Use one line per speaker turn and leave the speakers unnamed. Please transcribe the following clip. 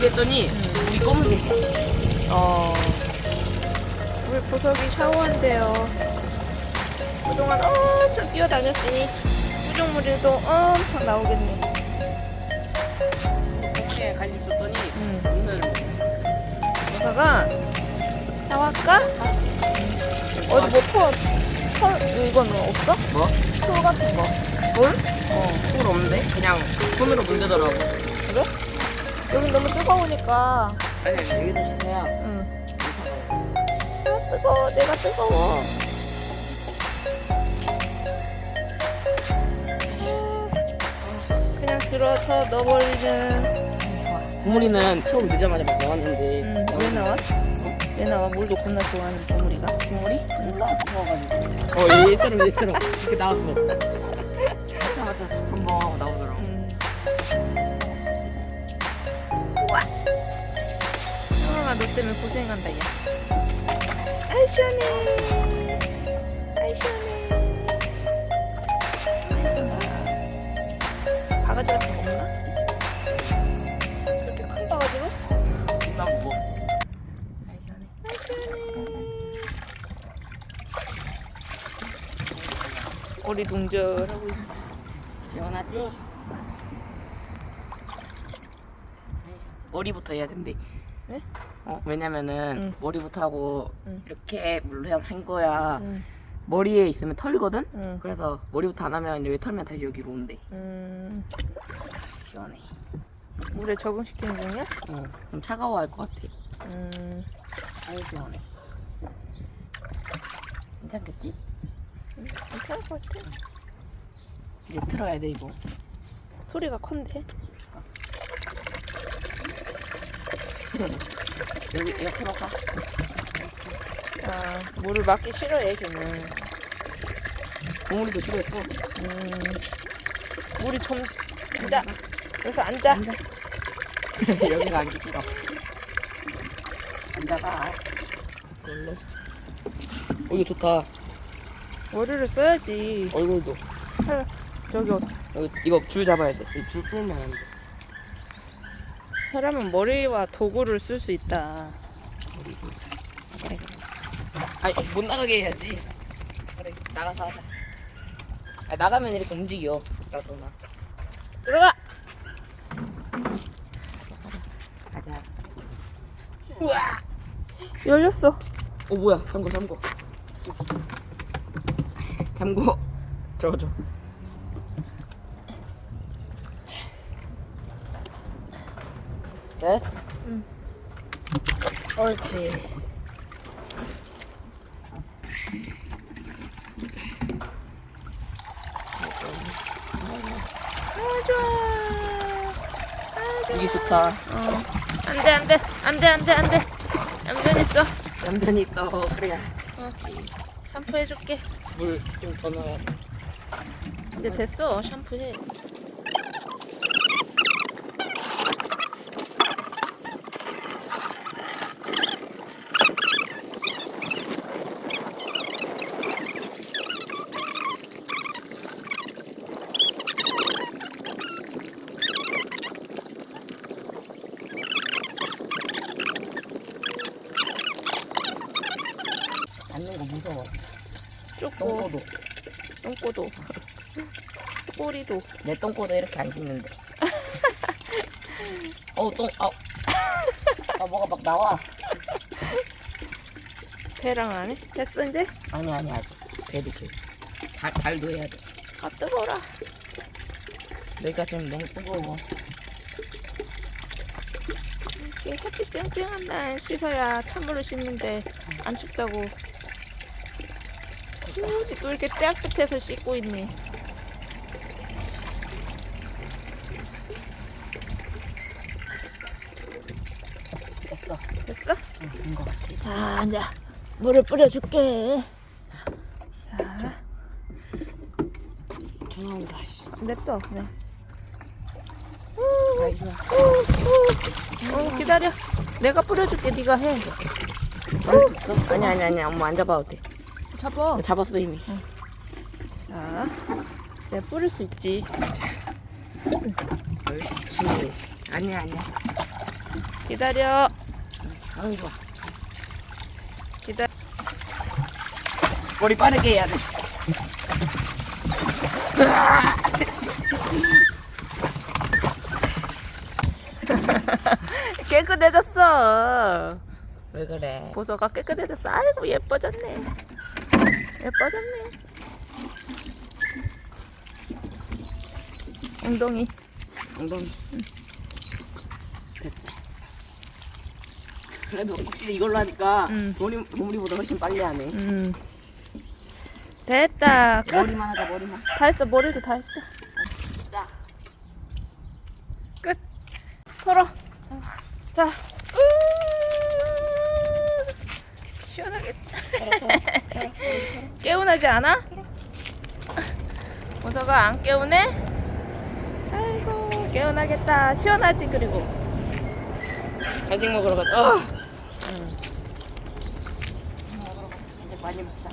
물어보려 했더니 물이 검은색이야.
어. 우리 보석이 샤워한대요. 그동안 엄청 뛰어다녔으니 수족물도 엄청 나오겠네.
공원에 간식 줬더니
응.
오늘
보석아, 샤워할까? 어디 뭐 털, 털, 이거는 없어?
뭐?
털 같은 거.
물? 어, 물 없는데? 그냥 손으로 문대더라고.
그래? 여기 너무 뜨거우니까.
아니, 여기서 씻어야
응. 아, 뜨거워. 내가 뜨거워. 아, 그냥 들어서 넣어버리는.
고물이는 처음 늦자마자 막 나왔는데
응. 왜 나와? 왜 나와? 물도 겁나 좋아하는 고물이가.
고물이? 몰라 무서워가지고 어 얘처럼 얘처럼 이렇게 나왔어 하자마자 덤벙하고 나오더라고
우와. 형아가 너 때문에 고생한다, 야. 아이, 시원해. 아이, 시원해. 아이. 바가지 같은 거 없나? 그렇게 큰 바가지로?
나 뭐? 아이 시원해
아이, 시원해. 우리 동절하고 있네.
시원하지? 머리부터 해야 된대
네?
어 왜냐면은
응.
머리부터 하고
응.
이렇게 물로 한 거야
응.
머리에 있으면 털거든?
응.
그래서 머리부터 안 하면 여기 털면 다시 여기로 온대
음,
시원해
물에 적응시키는 중이야?
어, 좀 차가워할 것 같아
음,
아유 시원해 괜찮겠지?
괜찮을 것 같아.
이제 틀어야 돼 이거
소리가
여기 옆으로 가
아, 물을 맞기 싫어해, 걔는.
고물이도 싫어했어
음, 물이 좀, 앉아. 여기서 앉아.
앉아. 여기가 앉기 싫어. 앉아봐. 원래. 어, 이거 좋다.
머리를 써야지.
얼굴도.
팔, 저기, 어-
이거 줄 잡아야 돼. 이줄 풀면 안 돼.
사람은 머리와 도구를 쓸 수 있다.
아니, 못 나가게 해야지. 그래, 나가서 하자. 아, 나가면 이렇게 움직여. 나도 나.
들어가!
가자.
우와! 열렸어.
어, 뭐야. 잠궈, 잠궈. 잠궈. 저거, 저. 됐어?
응.
옳지.
아, 좋아. 아, 좋아.
이게 좋다.
어. 안 돼, 안 돼. 안 돼, 안 돼, 안 돼. 얌전히 있어.
얌전히 있어. 그래야.
샴푸 해줄게.
물 좀 더 넣어야 돼.
이제 됐어. 샴푸 해.
무서워.
쪼꼬,
똥꼬도.
똥꼬도, 꼬리도.
내 똥꼬도 이렇게 안 씻는데. 어우, 똥, 아. 아, 뭐가 막 나와.
배랑 안 해? 됐어, 이제?
아니, 아니, 아직. 배도 돼. 달, 달도 해야 돼.
아, 뜨거워라.
내가 좀 너무 뜨거워.
이렇게 햇빛 쨍쨍한 날 씻어야 찬물로 씻는데 안 춥다고. 굳이 또 이렇게 떼약볕에서 씻고 있네.
됐어.
됐어?
응, 된거 같아.
자, 이제 물을 뿌려줄게. 자,
전화 온다, 씨.
냅둬, 그냥.
아이, 좋아.
어, 기다려. 내가 뿌려줄게, 네가 해.
아니, 아니, 아니. 엄마 안 잡아도 돼.
잡아.
잡았어, 이미.
자, 내가 뿌릴 수 있지.
그렇지. 아니야, 아니야.
기다려.
응 좋아
기다.
머리 빠르게 해야 돼
깨끗해졌어.
왜 그래
보석아 깨끗해졌어. 아이고 예뻐졌네. 예뻐졌네. 엉덩이.
엉덩이 됐다 그래도 확실히 이걸로 하니까
응.
도리, 도리보다 훨씬 빨리 하네
음. 됐다. 끝.
머리만 하자 머리만
다 했어. 머리도 다 했어.
자
끝. 털어. 자. 개운하지 않아? 보석아 안 개운해? 아이고 개운하겠다. 시원하지 그리고.
간식 먹으러 가자 어.
응.
이제 많이 먹자